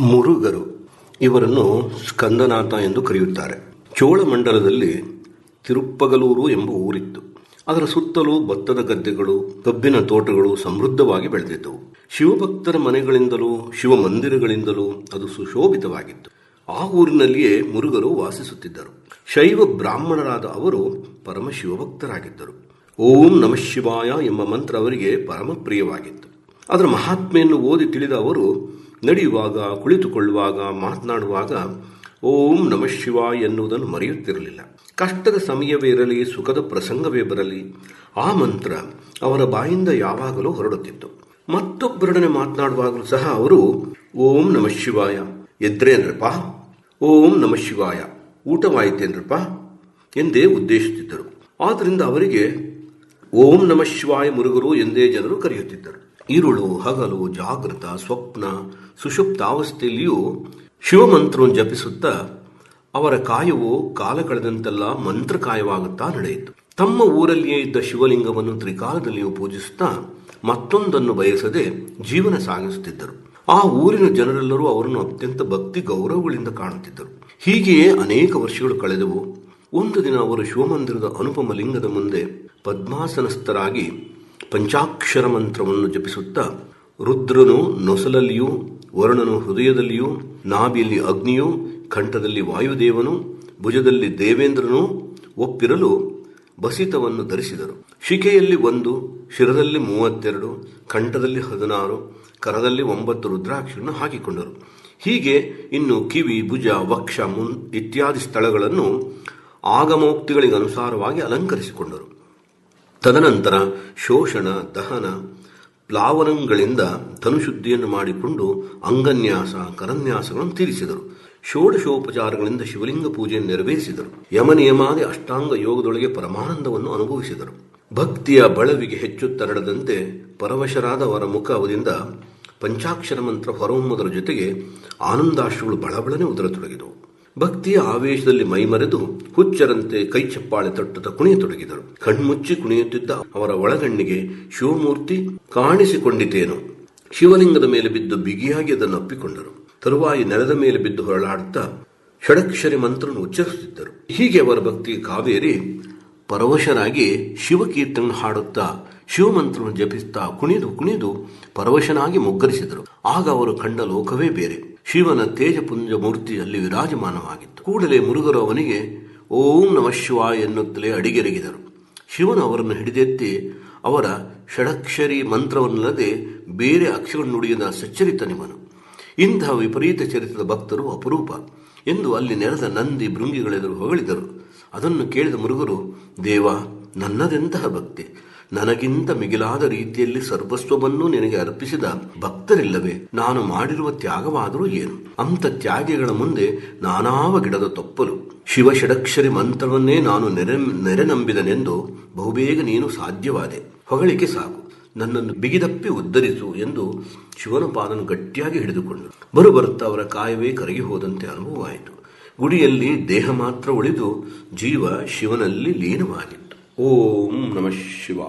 ಮುರುಗರು ಇವರನ್ನು ಸ್ಕಂದನಾಥ ಎಂದು ಕರೆಯುತ್ತಾರೆ. ಚೋಳಮಂಡಲದಲ್ಲಿ ತಿರುಪ್ಪಗಲೂರು ಎಂಬ ಊರಿತ್ತು. ಅದರ ಸುತ್ತಲೂ ಭತ್ತದ ಗದ್ದೆಗಳು, ಕಬ್ಬಿನ ತೋಟಗಳು ಸಮೃದ್ಧವಾಗಿ ಬೆಳೆದಿದ್ದವು. ಶಿವಭಕ್ತರ ಮನೆಗಳಿಂದಲೂ ಶಿವ ಮಂದಿರಗಳಿಂದಲೂ ಅದು ಸುಶೋಭಿತವಾಗಿತ್ತು. ಆ ಊರಿನಲ್ಲಿಯೇ ಮುರುಗರು ವಾಸಿಸುತ್ತಿದ್ದರು. ಶೈವ ಬ್ರಾಹ್ಮಣರಾದ ಅವರು ಪರಮ ಶಿವಭಕ್ತರಾಗಿದ್ದರು. ಓಂ ನಮಃ ಶಿವಾಯ ಎಂಬ ಮಂತ್ರ ಅವರಿಗೆ ಪರಮ ಪ್ರಿಯವಾಗಿತ್ತು. ಅದರ ಮಹಾತ್ಮೆಯನ್ನು ಓದಿ ತಿಳಿದ ಅವರು ನಡೆಯುವಾಗ, ಕುಳಿತುಕೊಳ್ಳುವಾಗ, ಮಾತನಾಡುವಾಗ ಓಂ ನಮಃ ಶಿವಾಯ ಎನ್ನುವುದನ್ನು ಮರೆಯುತ್ತಿರಲಿಲ್ಲ. ಕಷ್ಟದ ಸಮಯವೇ ಇರಲಿ, ಸುಖದ ಪ್ರಸಂಗವೇ ಬರಲಿ, ಆ ಮಂತ್ರ ಅವರ ಬಾಯಿಂದ ಯಾವಾಗಲೂ ಹೊರಡುತ್ತಿತ್ತು. ಮತ್ತೊಬ್ಬರೊಡನೆ ಮಾತನಾಡುವಾಗಲೂ ಸಹ ಅವರು, ಓಂ ನಮಃ ಶಿವಾಯ ಎದ್ರೇನ್ರಪ್ಪ ಓಂ ನಮಃ ಶಿವಾಯ ಊಟವಾಯಿತೇನ್ರಪ್ಪ ಎಂದೇ ಉದ್ದೇಶಿಸುತ್ತಿದ್ದರು. ಆದ್ದರಿಂದ ಅವರಿಗೆ, ಓಂ ನಮಃ ಶಿವಾಯ ಮುರುಗರು ಎಂದೇ ಜನರು ಕರೆಯುತ್ತಿದ್ದರು. ഇരുಳು ಹಗಲು, ಜಾಗೃತ, ಸ್ವಪ್ನ, ಸುಷುಪ್ತಾವಸ್ಥೆಯಲ್ಲಿಯೂ ಶಿವಮಂತ್ರವನ್ನು ಜಪಿಸುತ್ತಾ ಅವರ ಕಾಯವು ಕಾಲ ಕಳೆದಂತೆಲ್ಲ ಮಂತ್ರಕಾಯವಾಗುತ್ತಾ ನಡೆಯಿತು. ತಮ್ಮ ಊರಲ್ಲಿಯೇ ಇದ್ದ ಶಿವಲಿಂಗವನ್ನು ತ್ರಿಕಾಲದಲ್ಲಿಯೂ ಪೂಜಿಸುತ್ತಾ ಮತ್ತೊಂದನ್ನು ಬಯಸದೆ ಜೀವನ ಸಾಗಿಸುತ್ತಿದ್ದರು. ಆ ಊರಿನ ಜನರೆಲ್ಲರೂ ಅವರನ್ನು ಅತ್ಯಂತ ಭಕ್ತಿ ಗೌರವಗಳಿಂದ ಕಾಣುತ್ತಿದ್ದರು. ಹೀಗೆಯೇ ಅನೇಕ ವರ್ಷಗಳು ಕಳೆದವು. ಒಂದು ದಿನ ಅವರು ಶಿವಮಂದಿರದ ಅನುಪಮ ಲಿಂಗದ ಮುಂದೆ ಪದ್ಮಾಸನಸ್ಥರಾಗಿ ಪಂಚಾಕ್ಷರ ಮಂತ್ರವನ್ನು ಜಪಿಸುತ್ತಾ ರುದ್ರನು ನೊಸಲಲ್ಲಿಯೂ, ವರುಣನು ಹೃದಯದಲ್ಲಿಯೂ, ನಾಭಿಯಲ್ಲಿ ಅಗ್ನಿಯೂ, ಕಂಠದಲ್ಲಿ ವಾಯುದೇವನು, ಭುಜದಲ್ಲಿ ದೇವೇಂದ್ರನು ಒಪ್ಪಿರಲು ಬಸಿತವನ್ನು ಧರಿಸಿದರು. ಶಿಕೆಯಲ್ಲಿ ಒಂದು, ಶಿರದಲ್ಲಿ ಮೂವತ್ತೆರಡು, ಕಂಠದಲ್ಲಿ ಹದಿನಾರು, ಕರದಲ್ಲಿ ಒಂಬತ್ತು ರುದ್ರಾಕ್ಷಿಯನ್ನು ಹಾಕಿಕೊಂಡರು. ಹೀಗೆ ಇನ್ನು ಕಿವಿ, ಭುಜ, ವಕ್ಷ, ಮುನ್ ಇತ್ಯಾದಿ ಸ್ಥಳಗಳನ್ನು ಆಗಮೋಕ್ತಿಗಳಿಗೆ ಅನುಸಾರವಾಗಿ ಅಲಂಕರಿಸಿಕೊಂಡರು. ತದನಂತರ ಶೋಷಣ, ದಹನ, ಪ್ಲಾವನಗಳಿಂದ ಧನುಶುದ್ಧಿಯನ್ನು ಮಾಡಿಕೊಂಡು ಅಂಗನ್ಯಾಸ, ಕರನ್ಯಾಸಗಳನ್ನು ತೀರಿಸಿದರು. ಷೋಡಶೋಪಚಾರಗಳಿಂದ ಶಿವಲಿಂಗ ಪೂಜೆಯನ್ನು ನೆರವೇರಿಸಿದರು. ಯಮನಿಯಮಾದಿ ಅಷ್ಟಾಂಗ ಯೋಗದೊಳಗೆ ಪರಮಾನಂದವನ್ನು ಅನುಭವಿಸಿದರು. ಭಕ್ತಿಯ ಬಳವಿಗೆ ಹೆಚ್ಚು ತರಡದಂತೆ ಪರವಶರಾದ ಅವರ ಮುಖದಿಂದ ಪಂಚಾಕ್ಷರ ಮಂತ್ರ ಹೊರಹೊಮ್ಮುವುದರ ಜೊತೆಗೆ ಆನಂದಾಶ್ರುಗಳು ಬಳಬಳನೆ ಉದರತೊಡಗಿದವು. ಭಕ್ತಿಯ ಆವೇಶದಲ್ಲಿ ಮೈಮರೆದು ಹುಚ್ಚರಂತೆ ಕೈ ಚಪ್ಪಾಳೆ ತಟ್ಟುತ್ತ ಕುಣಿಯತೊಡಗಿದರು ಕಣ್ಮುಚ್ಚಿ ಕುಣಿಯುತ್ತಿದ್ದ ಅವರ ಒಳಗಣ್ಣಿಗೆ ಶಿವಮೂರ್ತಿ, ಕಾಣಿಸಿಕೊಂಡಿತೇನು? ಶಿವಲಿಂಗದ ಮೇಲೆ ಬಿದ್ದು ಬಿಗಿಯಾಗಿ ಅದನ್ನು ಅಪ್ಪಿಕೊಂಡರು. ತರುವಾಯಿ ನೆಲದ ಮೇಲೆ ಬಿದ್ದು ಹೊರಳಾಡುತ್ತಾ ಷಡಕ್ಷರಿ ಮಂತ್ರವನ್ನು ಉಚ್ಚರಿಸುತ್ತಿದ್ದರು. ಹೀಗೆ ಅವರ ಭಕ್ತಿ ಕಾವೇರಿ ಪರವಶರಾಗಿ ಶಿವಕೀರ್ತನ ಹಾಡುತ್ತಾ ಶಿವಮಂತ್ರವನ್ನು ಜಪಿಸುತ್ತಾ ಕುಣಿದು ಕುಣಿದು ಪರವಶನಾಗಿ ಮುಗ್ಗರಿಸಿದರು. ಆಗ ಅವರು ಕಂಡ ಲೋಕವೇ ಬೇರೆ. ಶಿವನ ತೇಜಪುಂಜ ಮೂರ್ತಿ ಅಲ್ಲಿ ವಿರಾಜಮಾನವಾಗಿತ್ತು. ಕೂಡಲೇ ಮುರುಗರು ಅವನಿಗೆ, ಓಂ ನಮಃ ಶಿವಾಯ ಎನ್ನುತ್ತಲೇ ಅಡಿಗೆರಗಿದರು. ಶಿವನು ಅವರನ್ನು ಹಿಡಿದೆತ್ತಿ, ಅವರ ಷಡಕ್ಷರಿ ಮಂತ್ರವನ್ನಲ್ಲದೆ ಬೇರೆ ಅಕ್ಷರ ನುಡಿಯದ ಸಚ್ಚರಿತನಿವನು ಇಂತಹ ವಿಪರೀತ ಚರಿತ್ರದ ಭಕ್ತರು ಅಪರೂಪ ಎಂದು ಅಲ್ಲಿ ನೆರೆದ ನಂದಿ ಭೃಂಗಿಗಳೆದುರು ಹೊಗಳಿದರು. ಅದನ್ನು ಕೇಳಿದ ಮುರುಗರು ದೇವ, ನನ್ನದೆಂತಹ ಭಕ್ತಿ. ನನಗಿಂತ ಮಿಗಿಲಾದ ರೀತಿಯಲ್ಲಿ ಸರ್ವಸ್ವವನ್ನೂ ನಿನಗೆ ಅರ್ಪಿಸಿದ ಭಕ್ತರಿಲ್ಲವೇ, ನಾನು ಮಾಡಿರುವ ತ್ಯಾಗವಾದರೂ ಏನು? ಅಂಥ ತ್ಯಾಗಿಗಳ ಮುಂದೆ ನಾನಾವ ಗಿಡದ ತೊಪ್ಪಲು. ಶಿವ ಷಡಕ್ಷರಿ ಮಂತ್ರವನ್ನೇ ನಾನು ನೆರೆ ನೆರೆ ನಂಬಿದನೆಂದು ಬಹುಬೇಗ ನೀನು ಸಾಧ್ಯವಾದೆ. ಹೊಗಳಿಕೆ ಸಾಕು. ನನ್ನನ್ನು ಬಿಗಿದಪ್ಪಿ ಉದ್ಧರಿಸು ಎಂದು ಶಿವನ ಪಾದನು ಗಟ್ಟಿಯಾಗಿ ಹಿಡಿದುಕೊಂಡರು ಬರುಬರುತ್ತಾ ಅವರ ಕಾಯವೇ ಕರಗಿ ಹೋದಂತೆ ಅನುಭವವಾಯಿತು. ಗುಡಿಯಲ್ಲಿ ದೇಹ ಮಾತ್ರ ಉಳಿದು ಜೀವ ಶಿವನಲ್ಲಿ ಲೀನವಾಗಿತ್ತು. ಓಂ ನಮಃ ಶಿವ